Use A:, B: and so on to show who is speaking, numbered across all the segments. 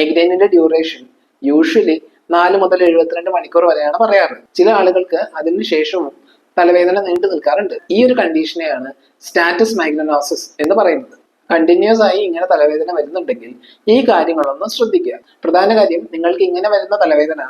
A: മൈഗ്രെയിനിന്റെ duration usually നാല് മുതൽ എഴുപത്തിരണ്ട് മണിക്കൂർ വരെയാണ് പറയാറ്. ചില ആളുകൾക്ക് അതിന് ശേഷവും തലവേദന നീണ്ടു നിൽക്കാറുണ്ട്. ഈ ഒരു കണ്ടീഷനെയാണ് സ്റ്റാറ്റസ് മൈഗ്രനോസിസ് എന്ന് പറയുന്നത്. കണ്ടിന്യൂസ് ആയി ഇങ്ങനെ തലവേദന വരുന്നുണ്ടെങ്കിൽ ഈ കാര്യങ്ങളൊന്ന് ശ്രദ്ധിക്കുക. പ്രധാന കാര്യം നിങ്ങൾക്ക് ഇങ്ങനെ വരുന്ന തലവേദന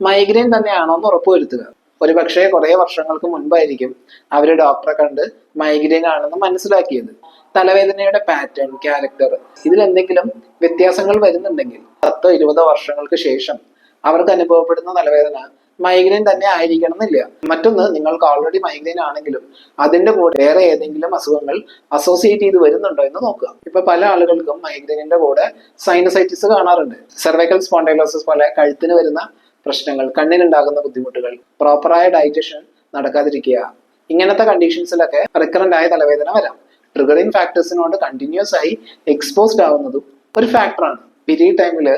A: മൈഗ്രെയിൻ തന്നെയാണോ എന്ന് ഉറപ്പുവരുത്തുക. ഒരു പക്ഷേ കുറെ വർഷങ്ങൾക്ക് മുൻപായിരിക്കും അവർ ഡോക്ടറെ കണ്ട് മൈഗ്രെയിൻ ആണെന്ന് മനസ്സിലാക്കിയത്. തലവേദനയുടെ പാറ്റേൺ ക്യാരക്ടർ ഇതിൽ എന്തെങ്കിലും വ്യത്യാസങ്ങൾ വരുന്നുണ്ടെങ്കിൽ പത്തോ ഇരുപതോ വർഷങ്ങൾക്ക് ശേഷം അവർക്ക് അനുഭവപ്പെടുന്ന തലവേദന മൈഗ്രെയിൻ തന്നെ ആയിരിക്കണം എന്നില്ല. മറ്റൊന്ന് നിങ്ങൾക്ക് ഓൾറെഡി മൈഗ്രെയിൻ ആണെങ്കിലും അതിന്റെ കൂടെ വേറെ ഏതെങ്കിലും അസുഖങ്ങൾ അസോസിയേറ്റ് ചെയ്ത് വരുന്നുണ്ടോ എന്ന് നോക്കുക. ഇപ്പൊ പല ആളുകൾക്കും മൈഗ്രെയിനിന്റെ കൂടെ സൈനസൈറ്റിസ് കാണാറുണ്ട്. സെർവൈക്കൽ സ്പോണ്ടൈലോസിസ് പോലെ കഴുത്തിന് വരുന്ന പ്രശ്നങ്ങൾ കണ്ണിനുണ്ടാകുന്ന ബുദ്ധിമുട്ടുകൾ പ്രോപ്പറായ ഡൈജഷൻ നടക്കാതിരിക്കുക ഇങ്ങനത്തെ കണ്ടീഷൻസിലൊക്കെ റിക്കറന്റ് ആയ തലവേദന വരാം. ട്രിഗറിങ് ഫാക്ടേഴ്സിനോട് കണ്ടിന്യൂസ് ആയി എക്സ്പോസ്ഡ് ആവുന്നതും ഒരു ഫാക്ടറാണ് പീരീഡ് ടൈമിൽ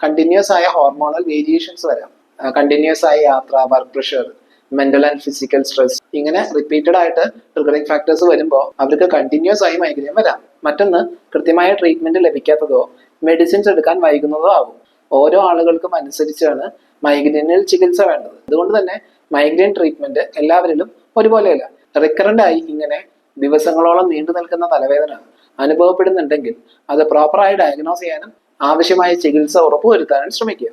A: കണ്ടിന്യൂസ് ആയ ഹോർമോണൽ വേരിയേഷൻസ് വരാം. കണ്ടിന്യൂസ് ആയ യാത്ര work pressure mental and physical stress ഇങ്ങനെ റിപ്പീറ്റഡ് ആയിട്ട് ട്രിഗറിങ് ഫാക്ടേഴ്സ് വരുമ്പോൾ അവർക്ക് കണ്ടിന്യൂസ് ആയി മൈഗ്രെയിൻ വരാം. മറ്റൊന്ന് കൃത്യമായ ട്രീറ്റ്മെന്റ് ലഭിക്കാത്തതോ മെഡിസിൻസ് എടുക്കാൻ വൈകുന്നതോ ആകും ഓരോ ആളുകൾക്കും അനുസരിച്ചാണ് മൈഗ്രെയിനിൽ ചികിത്സ വേണ്ടത്. അതുകൊണ്ട് തന്നെ മൈഗ്രെയിൻ ട്രീറ്റ്മെന്റ് എല്ലാവരിലും ഒരുപോലെയല്ല. റിക്കറന്റ് ആയി ഇങ്ങനെ ദിവസങ്ങളോളം നീണ്ടു നിൽക്കുന്ന തലവേദന അനുഭവപ്പെടുന്നുണ്ടെങ്കിൽ അത് പ്രോപ്പറായി ഡയഗ്നോസ് ചെയ്യാനും ആവശ്യമായ ചികിത്സ ഉറപ്പുവരുത്താനും ശ്രമിക്കുക.